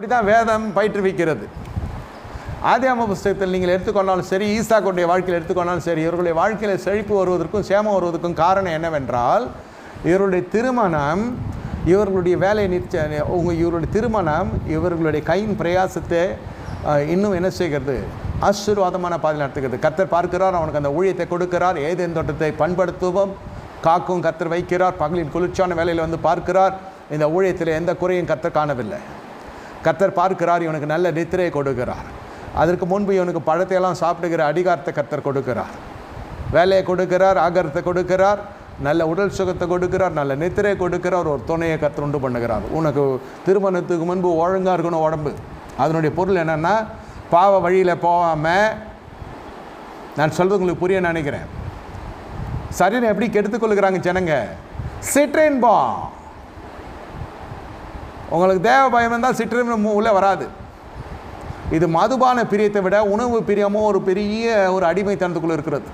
இப்படிதான் வேதம் பயிற்றுவிக்கிறது. ஆதியாம புஸ்தகத்தில் நீங்கள் எடுத்துக்கொண்டாலும் சரி ஈசாக்குடைய வாழ்க்கையில் எடுத்துக்கொண்டாலும் சரி இவர்களுடைய வாழ்க்கையில் செழிப்பு வருவதற்கும் சேமம் வருவதற்கும் காரணம் என்னவென்றால் இவருடைய திருமணம் இவர்களுடைய வேலை நிச்ச உங்கள் இவருடைய திருமணம் இவர்களுடைய கையின் பிரயாசத்தை இன்னும் என்ன செய்கிறது? ஆசீர்வாதமான பாதை நடத்துகிறது. கத்தர் பார்க்கிறார் அவனுக்கு அந்த ஊழியத்தை கொடுக்கிறார் ஏதேன் தோட்டத்தை பண்படுத்துவோம் காக்கும் கத்தர் வைக்கிறார் பகலின் குளிர்ச்சியான வேலையில் வந்து பார்க்கிறார். இந்த ஊழியத்தில் எந்த குறையும் கத்தர் காணவில்லை. கத்தர் பார்க்கிறார் இவனுக்கு நல்ல நித்திரையை கொடுக்கிறார். அதற்கு முன்பு இவனுக்கு பழத்தையெல்லாம் சாப்பிடுகிற அதிகாரத்தை கத்தர் கொடுக்கிறார். வேலையை கொடுக்கிறார் ஆகாரத்தை கொடுக்கிறார் நல்ல உடல் சுகத்தை கொடுக்கிறார் நல்ல நித்திரையை கொடுக்கிறார் ஒரு துணையை கர்த்தர் உண்டு பண்ணுகிறார். உனக்கு திருமணத்துக்கு முன்பு ஒழுங்காக இருக்கணும் உடம்பு. அதனுடைய பொருள் என்னென்னா பாவ வழியில் போகாமல் நான் சொல்கிறது உங்களுக்கு புரிய நினைக்கிறேன். சரீரம் எப்படி கெடுத்துக்கொள்கிறாங்க ஜனங்க? சிட்ரின் பா உங்களுக்கு தேவ பயம் இருந்தால் சிற்றினம் உள்ளே வராது. இது மதுபான பிரியத்தை விட உணவு பிரியமும் ஒரு பெரிய ஒரு அடிமைத்தனத்துக்குள்ளே இருக்கிறது.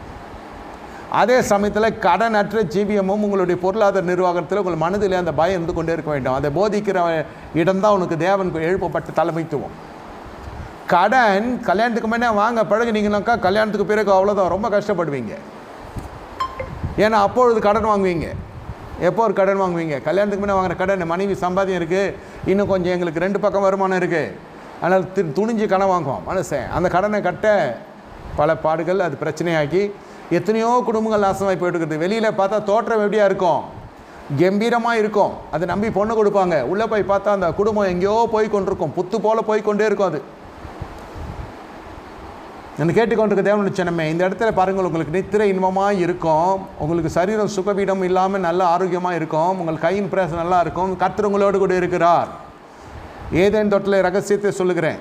அதே சமயத்தில் கடனற்ற ஜீவியமும் உங்களுடைய பொருளாதார நிர்வாகத்தில் உங்கள் மனதில் அந்த பயம் இருந்து கொண்டே இருக்க வேண்டும். அதை போதிக்கிற இடம்தான் உனக்கு தேவன் எழுப்பப்பட்ட தலைமைத்துவம். கடன் கல்யாணத்துக்கு முன்னே வாங்க பழகுனீங்கனாக்கா கல்யாணத்துக்கு பிறகு அவ்வளோதான் ரொம்ப கஷ்டப்படுவீங்க. ஏன்னா அப்பொழுது கடன் வாங்குவீங்க. எப்போ ஒரு கடன் வாங்குவீங்க? கல்யாணத்துக்கு முன்னே வாங்குற கடன் மனைவி சம்பாதியம் இருக்குது இன்னும் கொஞ்சம் எங்களுக்கு ரெண்டு பக்கம் வருமானம் இருக்குது அதனால் தி துணிஞ்சு கடன் வாங்குவோம். மனுஷன் அந்த கடனை கட்ட பல பாடுகள் அது பிரச்சனையாக்கி எத்தனையோ குடும்பங்கள் நாசமாகி போயிட்டு இருக்குது வெளியில் பார்த்தா தோற்றம் எப்படியா இருக்கும்? கம்பீரமாக இருக்கும். அதை நம்பி பொண்ணு கொடுப்பாங்க. உள்ளே போய் பார்த்தா அந்த குடும்பம் எங்கேயோ போய் கொண்டிருக்கும். புத்து போல் போய் கொண்டே இருக்கும் அது. நான் கேட்டுக்கொண்டிருக்க தேவனுடைய சின்னமே இந்த இடத்துல பாருங்கள் உங்களுக்கு நித்திரை இன்பமாக இருக்கும். உங்களுக்கு சரீரம் சுகபீடம் இல்லாமல் நல்ல ஆரோக்கியமாக இருக்கும். உங்கள் கையின் பிரயாசம் நல்லா இருக்கும். கர்த்தர் உங்களோடு கூட இருக்கிறார். ஏதேன் தொட்டில் ரகசியத்தை சொல்லுகிறேன்.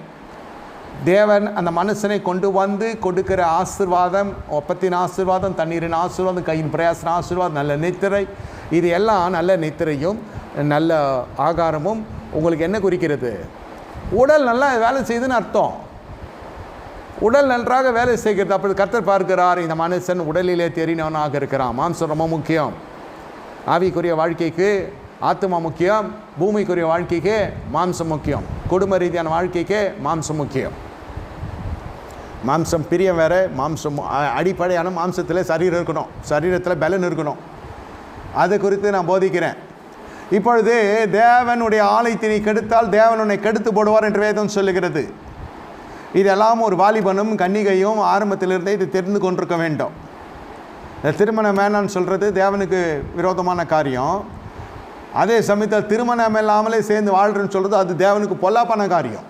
தேவன் அந்த மனுஷனை கொண்டு வந்து கொடுக்கிற ஆசிர்வாதம் ஒப்பத்தின் ஆசிர்வாதம் தண்ணீரின் ஆசிர்வாதம் கையின் பிரயாசன ஆசிர்வாதம் நல்ல நித்திரை. இது எல்லாம் நல்ல நித்திரையும் நல்ல ஆகாரமும் உங்களுக்கு என்ன குறிக்கிறது? உடல் நல்லா வேலை செய்யுதுன்னு அர்த்தம். உடல் நன்றாக வேலை செய்கிறது. அப்படி கர்த்தர் பார்க்கிறார் இந்த மனுஷன் உடலிலே தெரிந்தவனாக இருக்கிறான். மாம்சம் ரொம்ப முக்கியம். ஆவிக்குரிய வாழ்க்கைக்கு ஆத்மா முக்கியம். பூமிக்குரிய வாழ்க்கைக்கு மாம்சம் முக்கியம். குடும்ப ரீதியான வாழ்க்கைக்கு மாம்சம் முக்கியம். மாம்சம் பிரியம் வேற மாம்சம் அடிப்படையான மாம்சத்தில் சரீரம் இருக்கணும். சரீரத்தில் பலன் இருக்கணும். அது குறித்து நான் போதிக்கிறேன். இப்பொழுது தேவனுடைய ஆலயத்தினை கெடுத்தால் தேவன் உன்னை கெடுத்து போடுவார் என்று வேதம் சொல்லுகிறது. இதெல்லாம் ஒரு வாலிபனும் கன்னிகையும் ஆரம்பத்திலிருந்தே இது தெரிந்து கொண்டிருக்க வேண்டும். இந்த திருமணம் வேணான்னு சொல்கிறது தேவனுக்கு விரோதமான காரியம். அதே சமயத்தில் திருமணம் இல்லாமலே சேர்ந்து வாழ்றேன்னு சொல்கிறது அது தேவனுக்கு பொல்லாப்பான காரியம்.